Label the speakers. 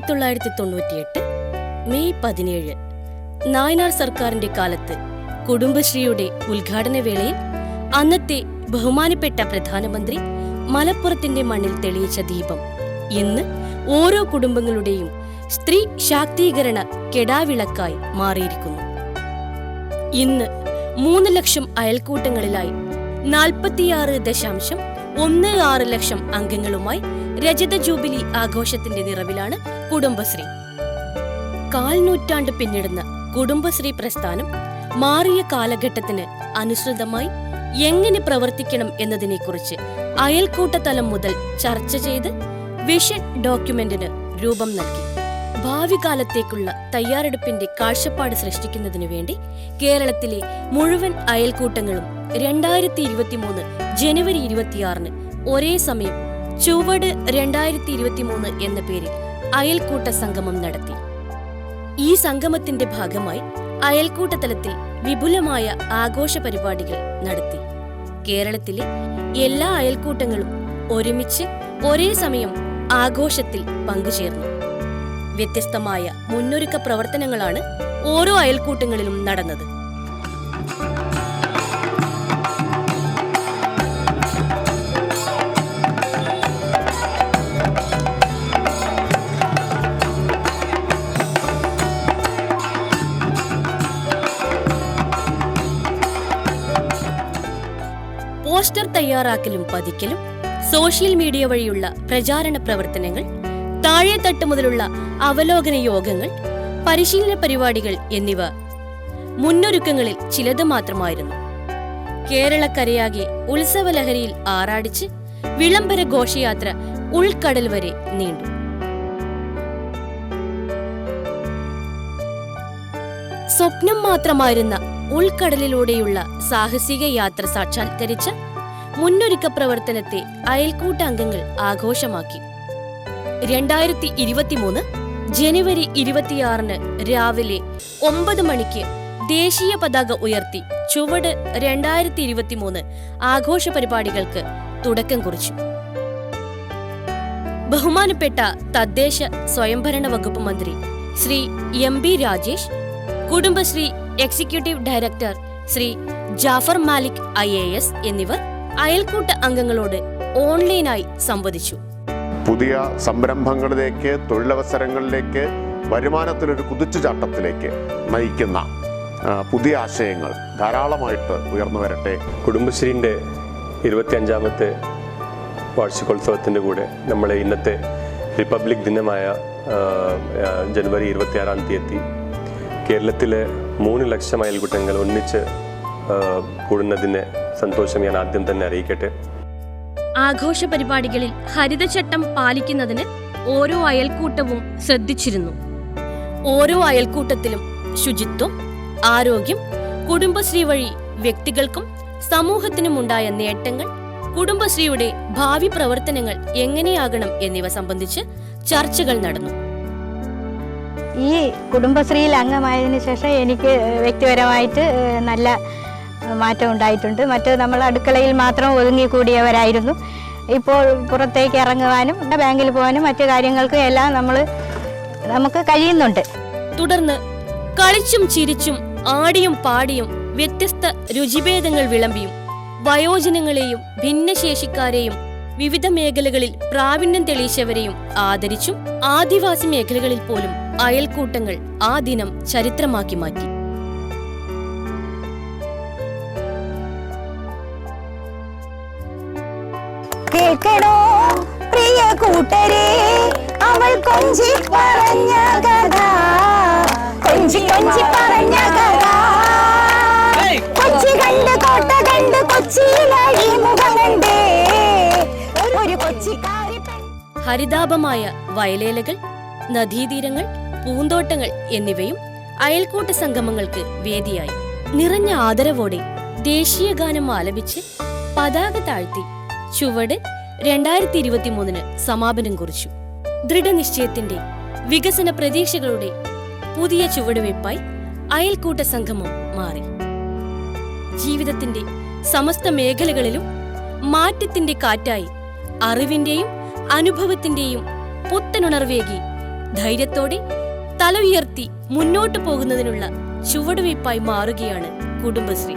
Speaker 1: ആയിരത്തി തൊള്ളായിരത്തി തൊണ്ണൂറ്റിയെട്ട് മെയ് പതിനേഴ് നായനാർ സർക്കാരിന്റെ കാലത്ത് കുടുംബശ്രീയുടെ ഉദ്ഘാടന വേളയിൽ അന്നത്തെ ബഹുമാനപ്പെട്ട പ്രധാനമന്ത്രി മലപ്പുറത്തിന്റെ മണ്ണിൽ തെളിയിച്ച ദീപം. ഇന്ന് ഓരോ കുടുംബങ്ങളുടെയും സ്ത്രീ ശാക്തീകരണ കെടാവിളക്കായി മാറിയിരിക്കുന്നു. ഇന്ന് മൂന്ന് ലക്ഷം അയൽക്കൂട്ടങ്ങളിലായി നാൽപ്പത്തിയാറ് ദശാംശം ഒന്ന് ആറ് ലക്ഷം അംഗങ്ങളുമായി രജത ജൂബിലി ആഘോഷത്തിന്റെ നിറവിലാണ് കുടുംബശ്രീ. കാൽനൂറ്റാണ്ട് പിന്നിടുന്ന കുടുംബശ്രീ പ്രസ്ഥാനം മാറിയ കാലഘട്ടത്തിന് അനുസൃതമായി എങ്ങനെ പ്രവർത്തിക്കണം എന്നതിനെക്കുറിച്ച് അയൽക്കൂട്ടതലം മുതൽ ചർച്ച ചെയ്ത് വിഷൻ ഡോക്യുമെന്റിന് രൂപം നൽകി. ഭാവി കാലത്തേക്കുള്ള തയ്യാറെടുപ്പിന്റെ കാഴ്ചപ്പാട് സൃഷ്ടിക്കുന്നതിനു വേണ്ടി കേരളത്തിലെ മുഴുവൻ അയൽക്കൂട്ടങ്ങളും രണ്ടായിരത്തി ഇരുപത്തിമൂന്ന് ജനുവരി ഇരുപത്തിയാറിന് ഒരേ സമയം ചുവട് രണ്ടായിരത്തി ഇരുപത്തിമൂന്ന് എന്ന പേരിൽ അയൽക്കൂട്ട സംഗമം നടത്തി. ഈ സംഗമത്തിന്റെ ഭാഗമായി അയൽക്കൂട്ട തലത്തിൽ വിപുലമായ ആഘോഷ പരിപാടികൾ നടത്തി. കേരളത്തിലെ എല്ലാ അയൽക്കൂട്ടങ്ങളും ഒരുമിച്ച് ഒരേ സമയം ആഘോഷത്തിൽ പങ്കുചേർന്നു. വ്യത്യസ്തമായ മുന്നൊരുക്ക പ്രവർത്തനങ്ങളാണ് ഓരോ അയൽക്കൂട്ടങ്ങളിലും നടന്നത്. പോസ്റ്റർ തയ്യാറാക്കലും പതിക്കലും സോഷ്യൽ മീഡിയ വഴിയുള്ള പ്രചാരണ പ്രവർത്തനങ്ങൾ താഴെത്തട്ട് മുതലുള്ള അവലോകന യോഗങ്ങൾ പരിശീലന പരിപാടികൾ എന്നിവ മുന്നൊരുക്കങ്ങളിൽ ചിലത് മാത്രമായിരുന്നു. കേരളക്കരയാകെ ഉത്സവലഹരിയിൽ ആറാടിച്ച് വിളംബര ഘോഷയാത്ര ഉൾക്കടൽ വരെ നീണ്ടു. സ്വപ്നം മാത്രമായിരുന്ന ഉൾക്കടലിലൂടെയുള്ള സാഹസിക യാത്ര സാക്ഷാത്കരിച്ച മുന്നൊരുക്ക പ്രവർത്തനത്തെ അയൽക്കൂട്ട അംഗങ്ങൾ ആഘോഷമാക്കി. രണ്ടായിരത്തി ഇരുപത്തിമൂന്ന് ജനുവരി ഇരുപത്തിയാറിന് രാവിലെ ഒമ്പത് മണിക്ക് ദേശീയ പതാക ഉയർത്തി ചുവട് രണ്ടായിരത്തി ഇരുപത്തിമൂന്ന് ആഘോഷ പരിപാടികൾക്ക് തുടക്കം കുറിച്ചു. ബഹുമാനപ്പെട്ട തദ്ദേശ സ്വയംഭരണ വകുപ്പ് മന്ത്രി Shri M B Rajesh Kudumbashree executive director Shri Jafar Malik I എന്നിവർ അയൽക്കൂട്ട അംഗങ്ങളോട് ഓൺലൈനായി സംവദിച്ചു.
Speaker 2: പുതിയ സംരംഭങ്ങളിലേക്ക് തൊഴിലവസരങ്ങളിലേക്ക് വരുമാനത്തിലൊരു കുതിച്ചുചാട്ടത്തിലേക്ക് നയിക്കുന്ന പുതിയ ആശയങ്ങൾ ധാരാളമായിട്ട് ഉയർന്നു വരട്ടെ.
Speaker 3: കുടുംബശ്രീന്റെ ഇരുപത്തിയഞ്ചാമത്തെ വാർഷികോത്സവത്തിന്റെ കൂടെ നമ്മളെ ഇന്നത്തെ റിപ്പബ്ലിക് ദിനമായ ജനുവരി ഇരുപത്തിയാറാം തീയതി കേരളത്തിലെ മൂന്ന് ലക്ഷം അയൽക്കൂട്ടങ്ങൾ ഒന്നിച്ച് കൂടുന്നതിന് സന്തോഷം ഞാൻ ആദ്യം തന്നെ അറിയിക്കട്ടെ.
Speaker 1: ആഘോഷ പരിപാടികളിൽ ഹരിതചട്ടം പാലിക്കുന്നതിന് ഓരോ അയൽക്കൂട്ടവും ശ്രദ്ധിച്ചിരുന്നു. ഓരോ അയൽക്കൂട്ടത്തിലും ശുചിത്വം ആരോഗ്യം കുടുംബശ്രീ വഴി വ്യക്തികൾക്കും സമൂഹത്തിനുമുണ്ടായ നേട്ടങ്ങൾ കുടുംബശ്രീയുടെ ഭാവി പ്രവർത്തനങ്ങൾ എങ്ങനെയാകണം എന്നിവ സംബന്ധിച്ച് ചർച്ചകൾ നടന്നു.
Speaker 4: ഈ കുടുംബശ്രീയിൽ അംഗമായതിനു ശേഷം എനിക്ക് വ്യക്തിപരമായിട്ട് നല്ല മാറ്റം ഉണ്ടായിട്ടുണ്ട്. മറ്റ് നമ്മൾ അടുക്കളയിൽ മാത്രം ഒതുങ്ങിക്കൂടിയവരായിരുന്നു. ഇപ്പോൾ പുറത്തേക്ക് ഇറങ്ങുവാനും ബാങ്കിൽ പോകാനും മറ്റു കാര്യങ്ങൾക്കും എല്ലാം നമ്മൾ നമുക്ക് കഴിയുന്നുണ്ട്.
Speaker 1: തുടർന്ന് കളിച്ചും ചിരിച്ചും ആടിയും പാടിയും വ്യത്യസ്ത രുചിഭേദങ്ങൾ വിളമ്പിയും വയോജനങ്ങളെയും ഭിന്നശേഷിക്കാരെയും വിവിധ മേഖലകളിൽ പ്രാവീണ്യം തെളിയിച്ചവരെയും ആദരിച്ചും ആദിവാസി മേഖലകളിൽ പോലും അയൽക്കൂട്ടങ്ങൾ ആ ദിനം ചരിത്രമാക്കി മാറ്റി.
Speaker 4: കേൾക്കണോ? പ്രിയ കൂട്ടരെ അവൾ കൊഞ്ചി പറഞ്ഞ കഥ. കൊഞ്ചി കൊഞ്ചി പറഞ്ഞ കഥ. കൊച്ചി കണ്ട് കോട്ട കണ്ട് കൊച്ചിയിലായി മുഖം കണ്ടേ. ഒരു കൊച്ചിക്കാരി
Speaker 1: ഹരിതാപമായ വയലേലകൾ നദീതീരങ്ങൾ പൂന്തോട്ടങ്ങൾ എന്നിവയും അയൽക്കൂട്ട സംഗമങ്ങൾക്ക് വേദിയായി. നിറഞ്ഞ ആദരവോടെ ദേശീയ ഗാനം ആലപിച്ച് പതാക താഴ്ത്തി ചുവട് രണ്ടായിരത്തി ഇരുപത്തി മൂന്നിന് സമാപനം കുറിച്ചു. ദൃഢനിശ്ചയത്തിന്റെ വികസന പ്രതീക്ഷകളുടെ പുതിയ ചുവടുവയ്പായി അയൽക്കൂട്ട സംഗമം മാറി. ജീവിതത്തിന്റെ സമസ്ത മേഖലകളിലും മാറ്റത്തിന്റെ കാറ്റായി അറിവിന്റെയും അനുഭവത്തിന്റെയും പുത്തനുണർവേകി ധൈര്യത്തോടെ തല ഉയർത്തി മുന്നോട്ടു പോകുന്നതിനുള്ള ചുവടുവയ്പായി മാറുകയാണ് കുടുംബശ്രീ.